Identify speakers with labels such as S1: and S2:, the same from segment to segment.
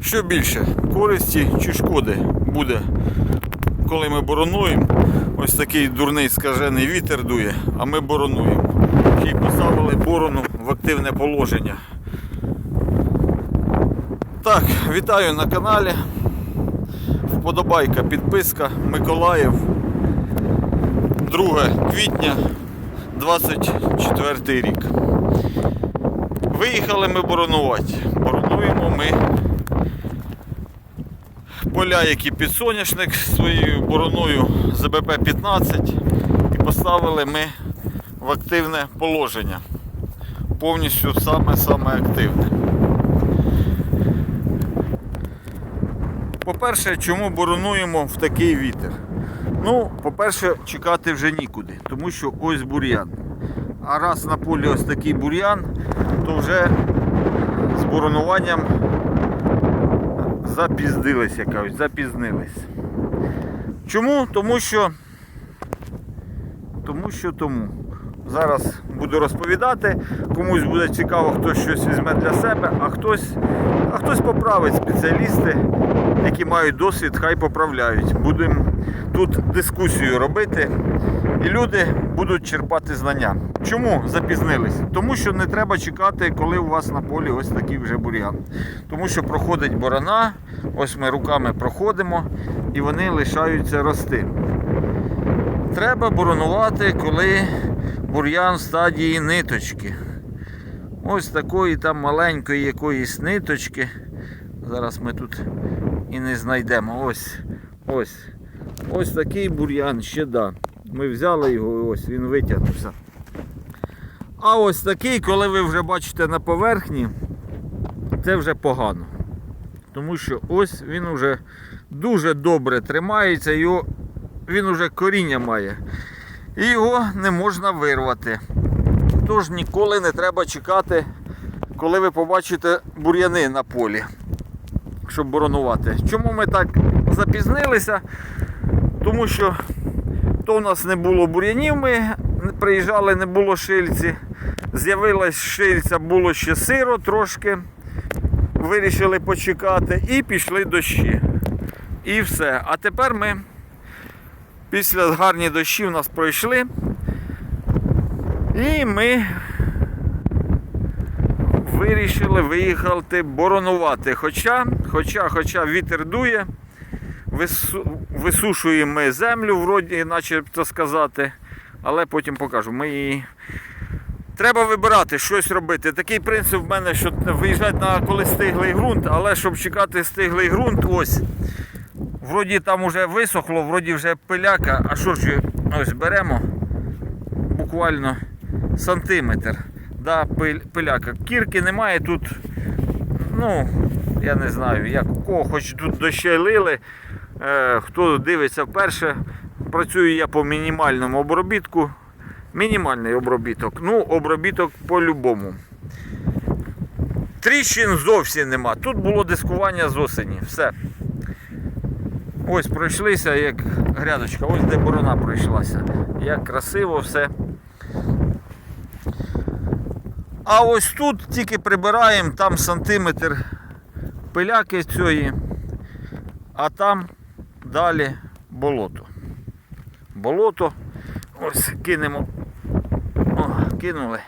S1: Що більше, користі чи шкоди буде, коли ми боронуємо. Ось такий дурний скажений вітер дує, а ми боронуємо. Й поставили борону в активне положення. Так, вітаю на каналі. Вподобайка, підписка Миколаїв. 2 квітня 24 рік. Виїхали ми боронувати. Боронуємо ми поля, які під соняшник своєю бороною ЗБП-15 і поставили ми в активне положення. Повністю саме-саме активне. По-перше, чому боронуємо в такий вітер? Ну, по-перше, чекати вже нікуди, тому що ось бур'ян. А раз на полі ось такий бур'ян, то вже з боронуванням запіздились якось, запізнились. Чому? Тому що. Тому що тому. Зараз буду розповідати. Комусь буде цікаво, хтось щось візьме для себе, а хтось, а хтось поправить спеціалісти, які мають досвід, хай поправляють. Будемо тут дискусію робити. І люди будуть черпати знання. Чому запізнились? Тому що не треба чекати, коли у вас на полі ось такий вже бур'ян. Тому що проходить борона, ось ми руками проходимо і вони лишаються рости. Треба боронувати, коли бур'ян в стадії ниточки. Ось такої там маленької якоїсь ниточки. Зараз ми тут і не знайдемо. Ось. Ось. Ось такий бур'ян ще да. Ми взяли його, ось він витягнувся. А ось такий, коли ви вже бачите на поверхні, це вже погано. Тому що ось він вже дуже добре тримається, його, він вже коріння має. І його не можна вирвати. Тож ніколи не треба чекати, коли ви побачите бур'яни на полі, щоб боронувати. Чому ми так запізнилися? Тому що то у нас не було бур'янів, ми приїжджали, не було шильці. З'явилась шильця, було ще сиро трошки. Вирішили почекати і пішли дощі. І все. А тепер ми після гарні дощі в нас пройшли. І ми вирішили виїхати боронувати. Хоча, хоча, хоча вітер дує, висушуємо землю, вроді, начебто сказати, але потім покажу. Ми її... Треба вибирати, щось робити. Такий принцип в мене, що виїжджати на коли стиглий ґрунт, але щоб чекати стиглий ґрунт, ось. Вроді там вже висохло, вроді вже пиляка, а що ж ось беремо буквально сантиметр. Да, пиляка. Кірки немає тут. Ну, я не знаю, як кого, хоч тут дощі лили. Е, хто дивиться вперше, працюю я по мінімальному обробітку. Мінімальний обробіток. Ну, обробіток по-любому. Тріщин зовсім нема. Тут було дискування з осені. Все. Ось пройшлися, як грядочка, ось де борона пройшлася. Як красиво все. А ось тут тільки прибираємо, там сантиметр пиляки цієї, а там далі болото. Болото. Ось кинемо. Кинули.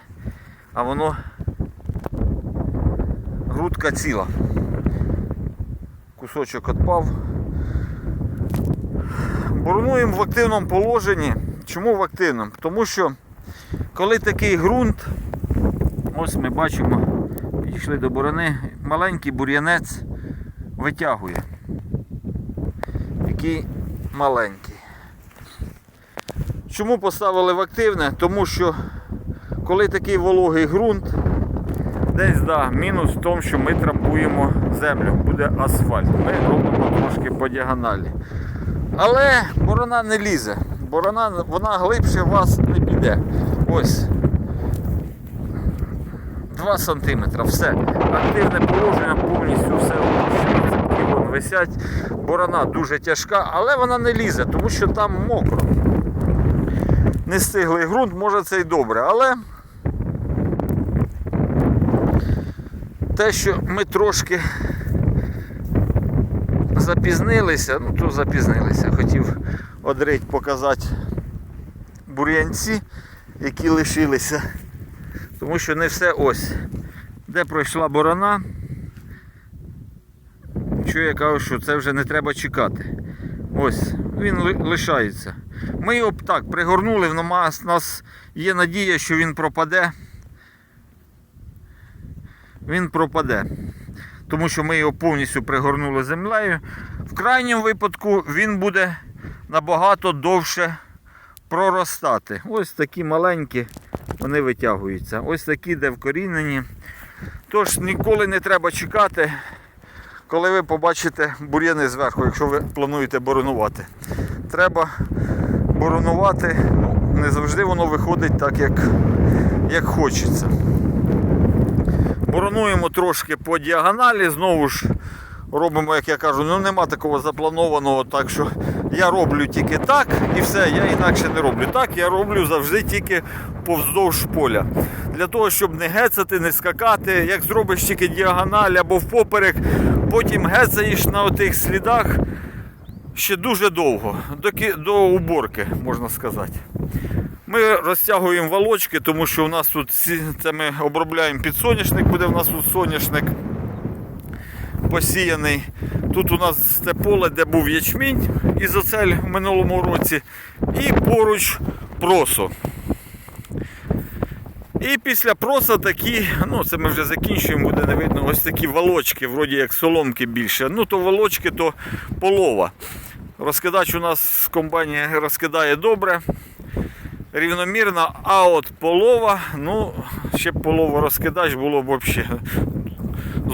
S1: А воно грудка ціла. Кусочок відпав. Боронуємо в активному положенні. Чому в активному? Тому що коли такий ґрунт, ось ми бачимо, підійшли до борони, маленький бур'янець витягує. Який маленький. Чому поставили в активне? Тому що коли такий вологий ґрунт, десь да, мінус в тому, що ми трамбуємо землю, буде асфальт. Ми робимо трошки по діагоналі. Але борона не лізе. Борона вона глибше вас не піде. Ось. 2 см, все. Активне положення, повністю все висять. Борона дуже тяжка, але вона не лізе, тому що там мокро. Не стиглий ґрунт, може це й добре, але те, що ми трошки запізнилися, ну то запізнилися. Хотів одрить показати бур'янці, які лишилися. Тому що не все ось. Де пройшла борона, що я кажу, що це вже не треба чекати. Ось, він лишається. Ми його так пригорнули, в нас, є надія, що він пропаде. Він пропаде. Тому що ми його повністю пригорнули землею. В крайньому випадку він буде набагато довше проростати. Ось такі маленькі, вони витягуються. Ось такі, де вкорінені. Тож ніколи не треба чекати, коли ви побачите бур'яни зверху, якщо ви плануєте боронувати. Треба боронувати, ну, не завжди воно виходить так, як, як хочеться. Боронуємо трошки по діагоналі, знову ж робимо, як я кажу, ну нема такого запланованого, так що я роблю тільки так і все, я інакше не роблю. Так я роблю завжди тільки повздовж поля. Для того, щоб не гецати, не скакати, як зробиш тільки діагональ або впоперек, потім гецаєш на отих слідах ще дуже довго, до, до уборки, можна сказати. Ми розтягуємо волочки, тому що у нас тут це ми обробляємо під соняшник, буде в нас тут соняшник посіяний. Тут у нас те поле, де був ячмінь ізоцель в минулому році, і поруч просо. І після проса такі, ну це ми вже закінчуємо, буде не видно, ось такі волочки, вроді як соломки більше. Ну то волочки, то полова. Розкидач у нас в комбайні розкидає добре рівномірно, а от полова, ну, ще б полову розкидач було б взагалі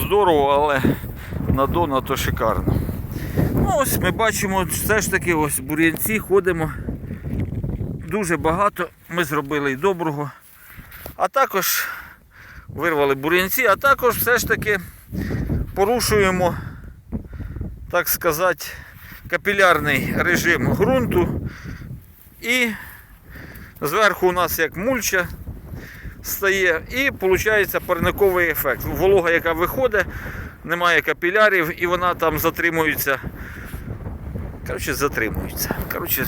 S1: здорово, але на дона то шикарно. Ну, ось ми бачимо, все ж таки ось бур'янці ходимо. Дуже багато ми зробили і доброго. А також вирвали бур'янці, а також все ж таки порушуємо, так сказати, капілярний режим ґрунту. І Зверху у нас як мульча стає, і виходить парниковий ефект. Волога, яка виходить, немає капілярів, і вона там затримується. Коротше, затримується. Коротше,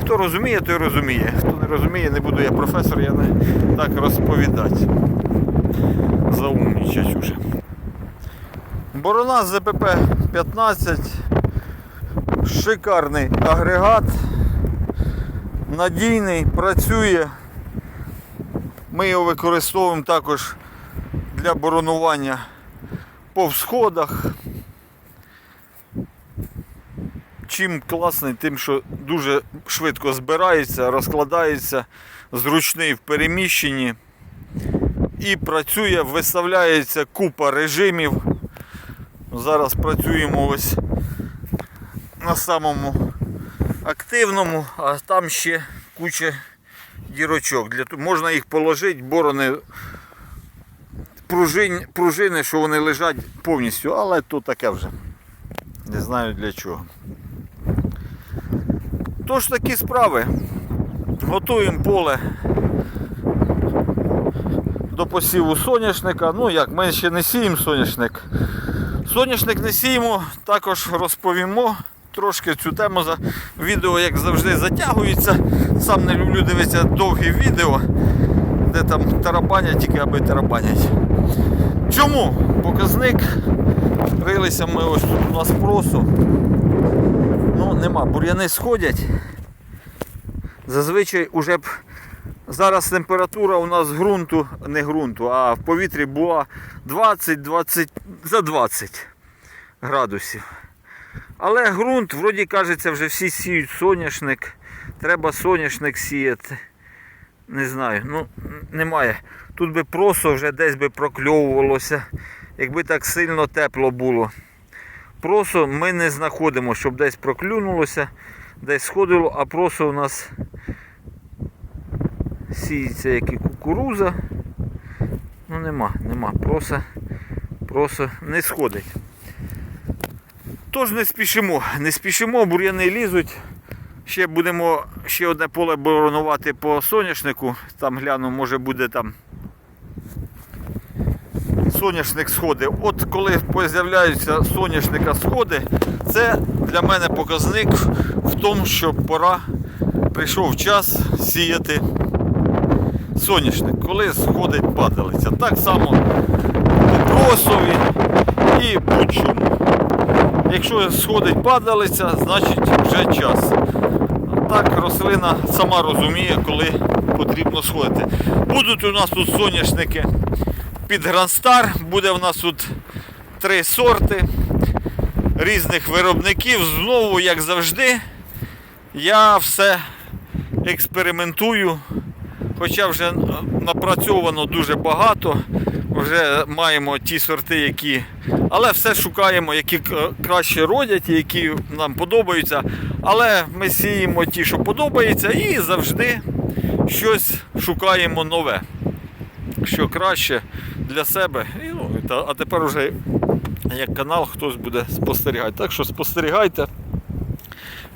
S1: хто розуміє, той розуміє. Хто не розуміє, не буду я професор, я не так розповідати. Заумнічать уже. Борона з ЗПП 15. Шикарний агрегат надійний, працює. Ми його використовуємо також для боронування по всходах. Чим класний, тим, що дуже швидко збирається, розкладається, зручний в переміщенні і працює, виставляється купа режимів. Зараз працюємо ось на самому активному, а там ще куча дірочок. Для можна їх положити, борони пружин, пружини, що вони лежать повністю, але то таке вже. Не знаю для чого. Тож такі справи. Готуємо поле до посіву соняшника. Ну як, ми ще не сіємо соняшник. Соняшник не сіємо, також розповімо трошки цю тему відео, як завжди, затягується. Сам не люблю дивитися довгі відео, де там тарабанять, тільки аби тарабанять. Чому? Показник. Рилися ми ось тут у нас просу. Ну, нема, бур'яни сходять. Зазвичай уже б зараз температура у нас ґрунту, не ґрунту, а в повітрі була 20-20 за 20 градусів. Але ґрунт, вроді кажеться, вже всі сіють соняшник. Треба соняшник сіяти. Не знаю, ну немає. Тут би просо вже десь би прокльовувалося, якби так сильно тепло було. Просо ми не знаходимо, щоб десь проклюнулося, десь сходило, а просо у нас сіється як і кукуруза. Ну нема, нема. Просо, просо не сходить. Тож не спішимо, не спішимо, бур'яни лізуть. Ще будемо ще одне поле боронувати по соняшнику. Там гляну, може буде там соняшник сходи. От коли з'являються соняшника сходи, це для мене показник в тому, що пора прийшов час сіяти соняшник, коли сходить падалиця. Так само по просові і будь-чому. Якщо сходить падалиця, значить вже час. Так рослина сама розуміє, коли потрібно сходити. Будуть у нас тут соняшники під Грандстар. Буде в нас тут три сорти різних виробників. Знову, як завжди, я все експериментую. Хоча вже напрацьовано дуже багато, вже маємо ті сорти, які. Але все шукаємо, які краще родять, які нам подобаються. Але ми сіємо ті, що подобається, і завжди щось шукаємо нове, що краще для себе. І, ну, а тепер вже як канал хтось буде спостерігати. Так що спостерігайте,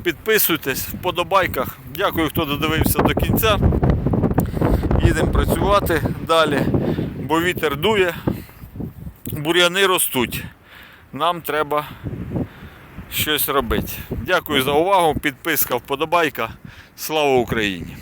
S1: підписуйтесь, вподобайках. Дякую, хто додивився до кінця. Їдемо працювати далі, бо вітер дує, бур'яни ростуть. Нам треба щось робити. Дякую за увагу. Підписка, вподобайка. Слава Україні!